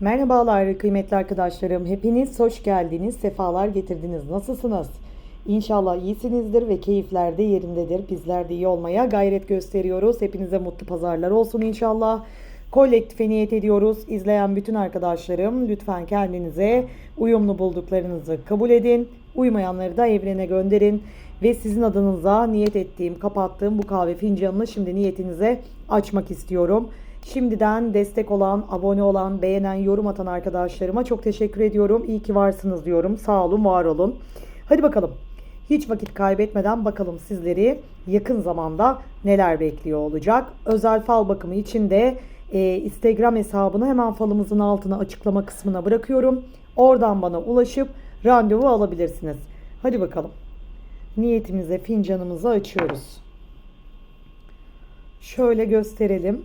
Merhabalar kıymetli arkadaşlarım. Hepiniz hoş geldiniz, sefalar getirdiniz. Nasılsınız? İnşallah iyisinizdir ve keyifler de yerindedir. Bizler de iyi olmaya gayret gösteriyoruz. Hepinize mutlu pazarlar olsun inşallah. Kolektife niyet ediyoruz. İzleyen bütün arkadaşlarım lütfen kendinize uyumlu bulduklarınızı kabul edin. Uymayanları da evrene gönderin. Ve sizin adınıza niyet ettiğim, kapattığım bu kahve fincanını şimdi niyetinize açmak istiyorum. Şimdiden destek olan, abone olan, beğenen, yorum atan arkadaşlarıma çok teşekkür ediyorum. İyi ki varsınız diyorum. Sağ olun, var olun. Hadi bakalım. Hiç vakit kaybetmeden bakalım sizleri yakın zamanda neler bekliyor olacak. Özel fal bakımı için de e, Instagram hesabını hemen falımızın altına açıklama kısmına bırakıyorum. Oradan bana ulaşıp randevu alabilirsiniz. Hadi bakalım. Niyetimize fincanımızı açıyoruz. Şöyle gösterelim.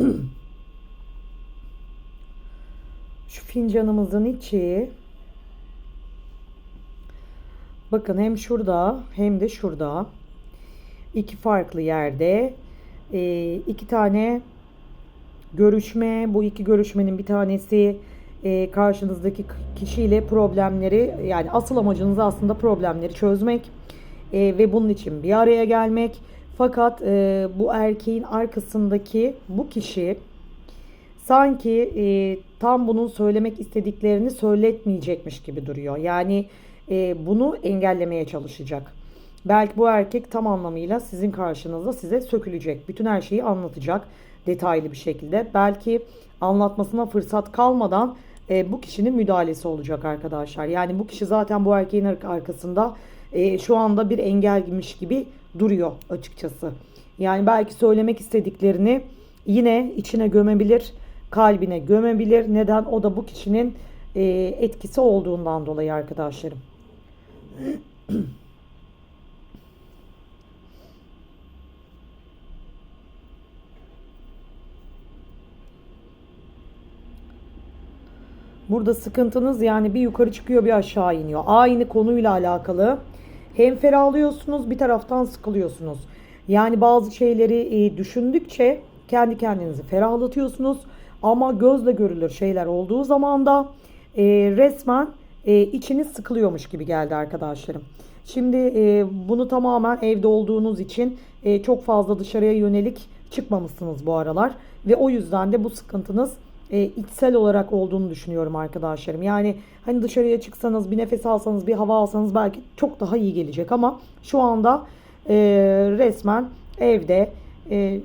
Şu fincanımızın içi. Bakın hem şurada hem de şurada. İki farklı yerde. E, iki tane görüşme. Bu iki görüşmenin bir tanesi e, karşınızdaki kişiyle problemleri yani asıl amacınız aslında problemleri çözmek e, ve bunun için bir araya gelmek fakat e, bu erkeğin arkasındaki bu kişi sanki e, tam bunun söylemek istediklerini söyletmeyecekmiş gibi duruyor. Yani e, bunu engellemeye çalışacak. Belki bu erkek tam anlamıyla sizin karşınızda size sökülecek. Bütün her şeyi anlatacak detaylı bir şekilde. Belki anlatmasına fırsat kalmadan e, bu kişinin müdahalesi olacak arkadaşlar. Yani bu kişi zaten bu erkeğin arkasında e, şu anda bir engelmiş gibi duruyor açıkçası. Yani belki söylemek istediklerini yine içine gömebilir, kalbine gömebilir. Neden? O da bu kişinin e, etkisi olduğundan dolayı arkadaşlarım. Burada sıkıntınız yani bir yukarı çıkıyor bir aşağı iniyor. Aynı konuyla alakalı hem ferahlıyorsunuz bir taraftan sıkılıyorsunuz. Yani bazı şeyleri e, düşündükçe kendi kendinizi ferahlatıyorsunuz. Ama gözle görülür şeyler olduğu zaman da e, resmen e, içiniz sıkılıyormuş gibi geldi arkadaşlarım. Şimdi e, bunu tamamen evde olduğunuz için e, çok fazla dışarıya yönelik çıkmamışsınız bu aralar. Ve o yüzden de bu sıkıntınız e, içsel olarak olduğunu düşünüyorum arkadaşlarım. Yani hani dışarıya çıksanız bir nefes alsanız bir hava alsanız belki çok daha iyi gelecek ama şu anda e, resmen evde e,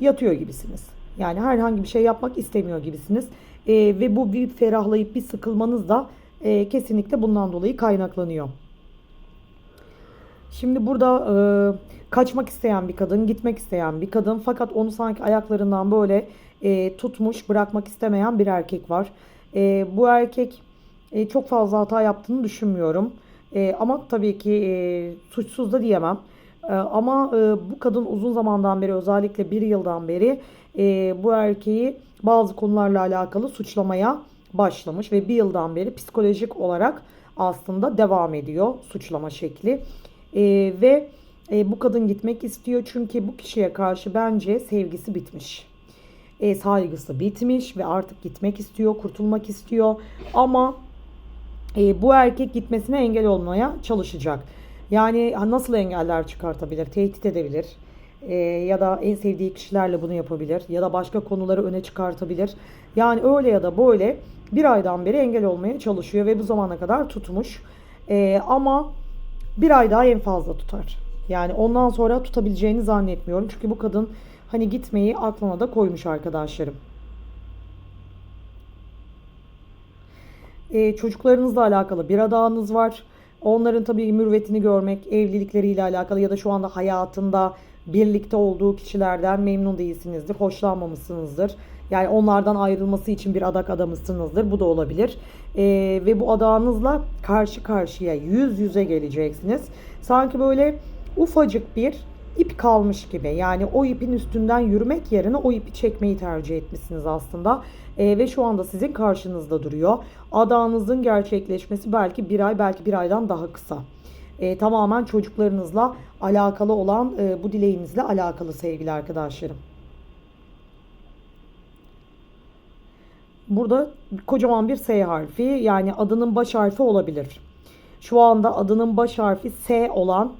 yatıyor gibisiniz. Yani herhangi bir şey yapmak istemiyor gibisiniz. E, ve bu bir ferahlayıp bir sıkılmanız da e, kesinlikle bundan dolayı kaynaklanıyor. Şimdi burada e, kaçmak isteyen bir kadın, gitmek isteyen bir kadın fakat onu sanki ayaklarından böyle e, tutmuş, bırakmak istemeyen bir erkek var. E, bu erkek e, çok fazla hata yaptığını düşünmüyorum. E, ama tabii ki e, suçsuz da diyemem. E, ama e, bu kadın uzun zamandan beri özellikle bir yıldan beri e, bu erkeği bazı konularla alakalı suçlamaya başlamış ve bir yıldan beri psikolojik olarak aslında devam ediyor suçlama şekli. E, ve e, bu kadın gitmek istiyor çünkü bu kişiye karşı bence sevgisi bitmiş. E, saygısı bitmiş ve artık gitmek istiyor, kurtulmak istiyor. Ama e, bu erkek gitmesine engel olmaya çalışacak. Yani nasıl engeller çıkartabilir? Tehdit edebilir. E, ya da en sevdiği kişilerle bunu yapabilir. Ya da başka konuları öne çıkartabilir. Yani öyle ya da böyle bir aydan beri engel olmaya çalışıyor ve bu zamana kadar tutmuş. E, ama bir ay daha en fazla tutar. Yani ondan sonra tutabileceğini zannetmiyorum. Çünkü bu kadın hani gitmeyi aklına da koymuş arkadaşlarım. Ee, çocuklarınızla alakalı bir adağınız var. Onların tabii mürvetini görmek, evlilikleriyle alakalı ya da şu anda hayatında birlikte olduğu kişilerden memnun değilsinizdir, hoşlanmamışsınızdır. Yani onlardan ayrılması için bir adak adamısınızdır. Bu da olabilir. Ee, ve bu adağınızla karşı karşıya yüz yüze geleceksiniz. Sanki böyle ufacık bir ip kalmış gibi. Yani o ipin üstünden yürümek yerine o ipi çekmeyi tercih etmişsiniz aslında. E, ve şu anda sizin karşınızda duruyor. Adağınızın gerçekleşmesi belki bir ay belki bir aydan daha kısa. E, tamamen çocuklarınızla alakalı olan e, bu dileğinizle alakalı sevgili arkadaşlarım. burada kocaman bir S harfi yani adının baş harfi olabilir. Şu anda adının baş harfi S olan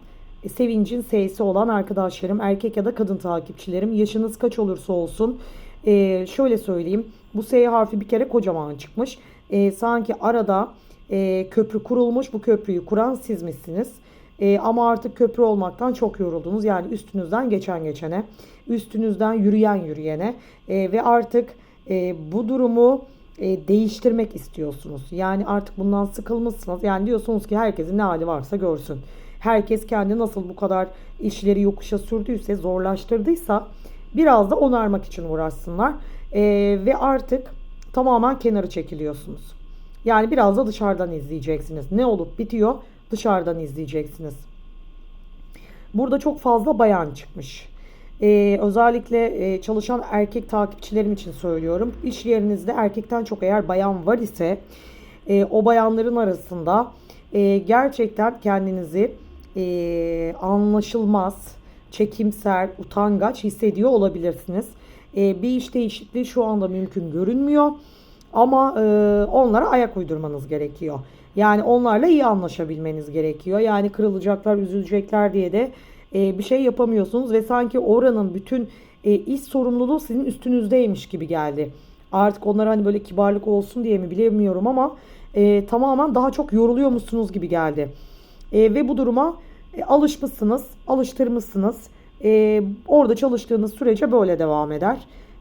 Sevincin S'si olan arkadaşlarım, erkek ya da kadın takipçilerim, yaşınız kaç olursa olsun, e, şöyle söyleyeyim, bu S harfi bir kere kocaman çıkmış. E, sanki arada e, köprü kurulmuş, bu köprüyü kuran sizmişsiniz. E, ama artık köprü olmaktan çok yoruldunuz. Yani üstünüzden geçen geçene, üstünüzden yürüyen yürüyene e, ve artık e, bu durumu e, değiştirmek istiyorsunuz. Yani artık bundan sıkılmışsınız. Yani diyorsunuz ki herkesin ne hali varsa görsün. Herkes kendi nasıl bu kadar işleri yokuşa sürdüyse, zorlaştırdıysa biraz da onarmak için uğraşsınlar. E, ve artık tamamen kenarı çekiliyorsunuz. Yani biraz da dışarıdan izleyeceksiniz. Ne olup bitiyor dışarıdan izleyeceksiniz. Burada çok fazla bayan çıkmış. Ee, özellikle e, çalışan erkek takipçilerim için söylüyorum. İş yerinizde erkekten çok eğer bayan var ise e, o bayanların arasında e, gerçekten kendinizi e, anlaşılmaz, çekimser, utangaç hissediyor olabilirsiniz. E, bir iş değişikliği şu anda mümkün görünmüyor. Ama e, onlara ayak uydurmanız gerekiyor. Yani onlarla iyi anlaşabilmeniz gerekiyor. Yani kırılacaklar, üzülecekler diye de e, bir şey yapamıyorsunuz ve sanki oranın bütün e, iş sorumluluğu sizin üstünüzdeymiş gibi geldi. Artık onlara hani böyle kibarlık olsun diye mi bilemiyorum ama e, tamamen daha çok yoruluyor musunuz gibi geldi. E, ve bu duruma e, alışmışsınız, alıştırmışsınız. E, orada çalıştığınız sürece böyle devam eder.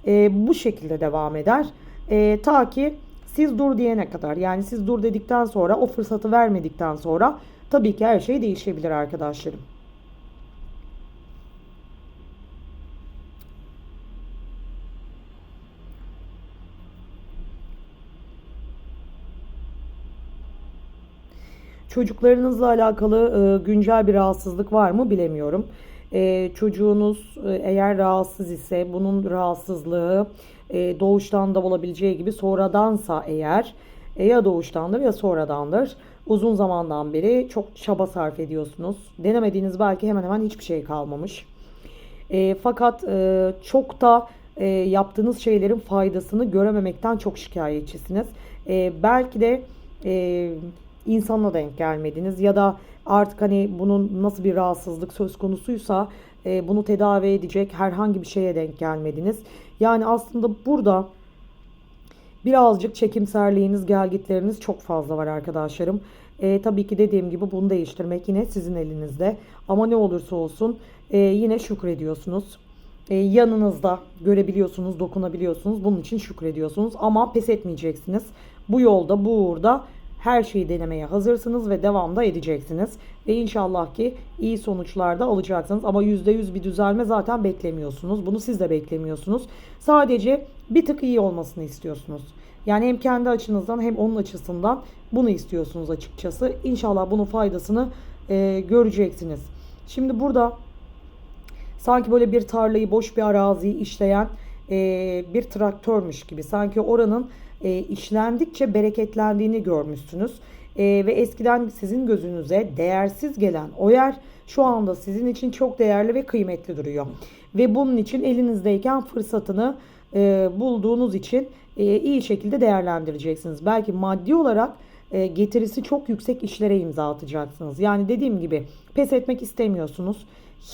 E, bu şekilde devam eder. E, ta ki siz dur diyene kadar yani siz dur dedikten sonra o fırsatı vermedikten sonra tabii ki her şey değişebilir arkadaşlarım. Çocuklarınızla alakalı e, güncel bir rahatsızlık var mı bilemiyorum. E, çocuğunuz e, eğer rahatsız ise bunun rahatsızlığı e, doğuştan da olabileceği gibi sonradansa eğer e, ya doğuştandır ya sonradandır. Uzun zamandan beri çok çaba sarf ediyorsunuz. Denemediğiniz belki hemen hemen hiçbir şey kalmamış. E, fakat e, çok da e, yaptığınız şeylerin faydasını görememekten çok şikayetçisiniz. E, belki de e, insanla denk gelmediniz ya da artık hani bunun nasıl bir rahatsızlık söz konusuysa e, bunu tedavi edecek herhangi bir şeye denk gelmediniz. Yani aslında burada birazcık çekimserliğiniz, gelgitleriniz çok fazla var arkadaşlarım. E, tabii ki dediğim gibi bunu değiştirmek yine sizin elinizde. Ama ne olursa olsun e, yine şükrediyorsunuz. E, yanınızda görebiliyorsunuz, dokunabiliyorsunuz. Bunun için şükrediyorsunuz. Ama pes etmeyeceksiniz. Bu yolda, bu uğurda her şeyi denemeye hazırsınız ve devamda edeceksiniz. Ve inşallah ki iyi sonuçlar da alacaksınız. Ama %100 bir düzelme zaten beklemiyorsunuz. Bunu siz de beklemiyorsunuz. Sadece bir tık iyi olmasını istiyorsunuz. Yani hem kendi açınızdan hem onun açısından bunu istiyorsunuz açıkçası. İnşallah bunun faydasını e, göreceksiniz. Şimdi burada sanki böyle bir tarlayı, boş bir araziyi işleyen e, bir traktörmüş gibi. Sanki oranın e, işlendikçe bereketlendiğini görmüşsünüz. E, ve eskiden sizin gözünüze değersiz gelen o yer şu anda sizin için çok değerli ve kıymetli duruyor. Ve bunun için elinizdeyken fırsatını e, bulduğunuz için e, iyi şekilde değerlendireceksiniz. Belki maddi olarak e, getirisi çok yüksek işlere imza atacaksınız. Yani dediğim gibi pes etmek istemiyorsunuz.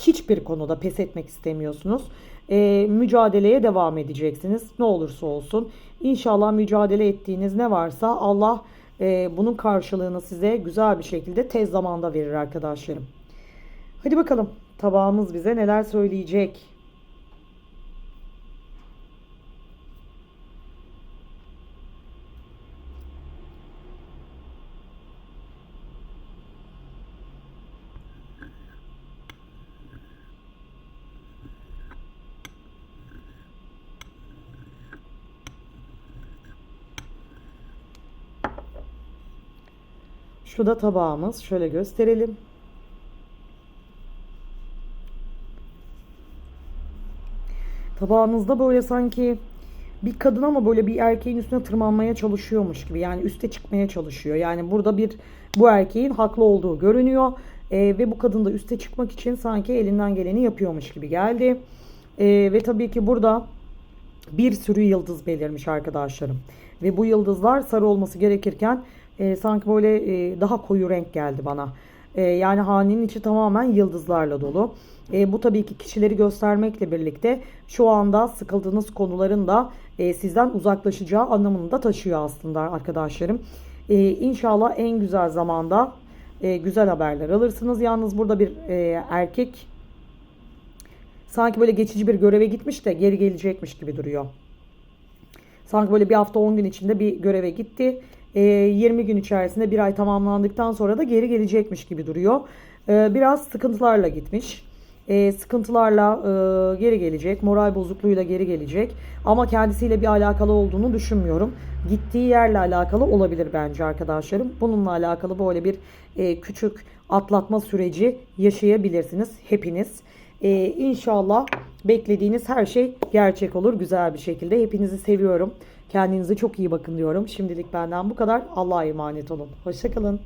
Hiçbir konuda pes etmek istemiyorsunuz. E, mücadeleye devam edeceksiniz. Ne olursa olsun. İnşallah mücadele ettiğiniz ne varsa Allah e, bunun karşılığını size güzel bir şekilde tez zamanda verir arkadaşlarım. Hadi bakalım tabağımız bize neler söyleyecek. Şu da tabağımız. Şöyle gösterelim. Tabağınızda böyle sanki bir kadın ama böyle bir erkeğin üstüne tırmanmaya çalışıyormuş gibi. Yani üste çıkmaya çalışıyor. Yani burada bir bu erkeğin haklı olduğu görünüyor. Ee, ve bu kadın da üste çıkmak için sanki elinden geleni yapıyormuş gibi geldi. Ee, ve tabii ki burada bir sürü yıldız belirmiş arkadaşlarım. Ve bu yıldızlar sarı olması gerekirken e, sanki böyle e, daha koyu renk geldi bana. E, yani hanenin içi tamamen yıldızlarla dolu. E, bu tabii ki kişileri göstermekle birlikte şu anda sıkıldığınız konuların da e, sizden uzaklaşacağı anlamını da taşıyor aslında arkadaşlarım. E, inşallah en güzel zamanda e, güzel haberler alırsınız. Yalnız burada bir e, erkek sanki böyle geçici bir göreve gitmiş de geri gelecekmiş gibi duruyor. Sanki böyle bir hafta 10 gün içinde bir göreve gitti. Ee, 20 gün içerisinde bir ay tamamlandıktan sonra da geri gelecekmiş gibi duruyor. Ee, biraz sıkıntılarla gitmiş. Ee, sıkıntılarla e, geri gelecek. Moral bozukluğuyla geri gelecek. Ama kendisiyle bir alakalı olduğunu düşünmüyorum. Gittiği yerle alakalı olabilir bence arkadaşlarım. Bununla alakalı böyle bir e, küçük atlatma süreci yaşayabilirsiniz hepiniz. Ee, inşallah beklediğiniz her şey gerçek olur güzel bir şekilde. Hepinizi seviyorum. Kendinize çok iyi bakın diyorum. Şimdilik benden bu kadar. Allah'a emanet olun. Hoşçakalın.